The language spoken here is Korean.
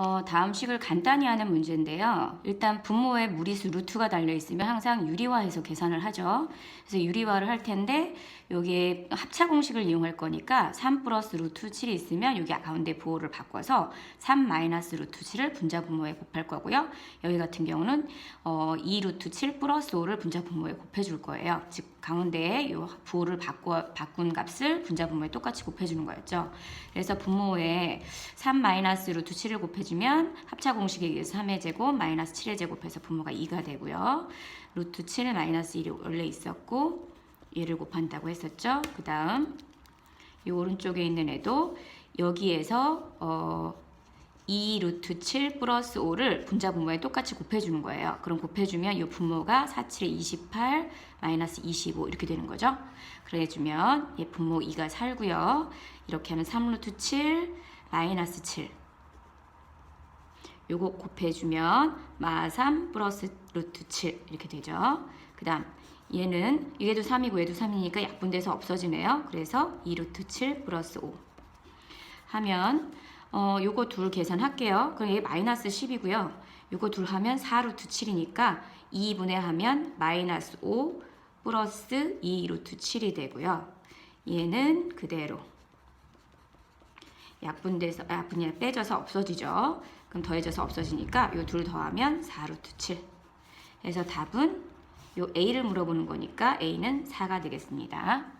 어, 다음 식을 간단히 하는 문제인데요. 일단 분모에 무리수 루트가 달려 있으면 항상 유리화해서 계산을 하죠. 그래서 유리화를 할 텐데 여기에 합차 공식을 이용할 거니까 3 플러스 루트 7이 있으면 여기 가운데 부호를 바꿔서 3 마이너스 루트 7을 분자 분모에 곱할 거고요. 여기 같은 경우는 어, 2 루트 7 플러스 5를 분자 분모에 곱해줄 거예요. 즉 가운데에 이 부호를 바꿔 바꾼 값을 분자 분모에 똑같이 곱해주는 거였죠. 그래서 분모에 3 마이너스 루트 7을 곱해주 면 합차 공식에 의해서 3의 제곱 마이너스 7의 제곱해서 분모가 2가 되고요. 루트 7 마이너스 1이 원래 있었고 얘를 곱한다고 했었죠. 그 다음 이 오른쪽에 있는 애도 여기에서 어, 2 루트 7 플러스 5를 분자 분모에 똑같이 곱해주는 거예요. 그럼 곱해주면 이 분모가 4, 7에 28 마이너스 25 이렇게 되는 거죠. 그래주면 얘 분모 2가 살고요. 이렇게 하면 3 루트 7 마이너스 7 요거 곱해주면 마3 플러스 루트 7 이렇게 되죠. 그 다음 얘는 얘도 3이고 얘도 3이니까 약분돼서 없어지네요. 그래서 2 루트 7 플러스 5 하면 어, 요거 둘 계산할게요. 그럼 얘 마이너스 10이고요. 요거 둘 하면 4 루트 7이니까 2분의 하면 마이너스 5 플러스 2 루트 7이 되고요. 얘는 그대로 약분돼서 아, 약분이 빼져서 없어지죠. 그럼 더해져서 없어지니까 요 둘 더하면 4 루트 7. 그래서 답은 요 A를 물어보는 거니까 A는 4가 되겠습니다.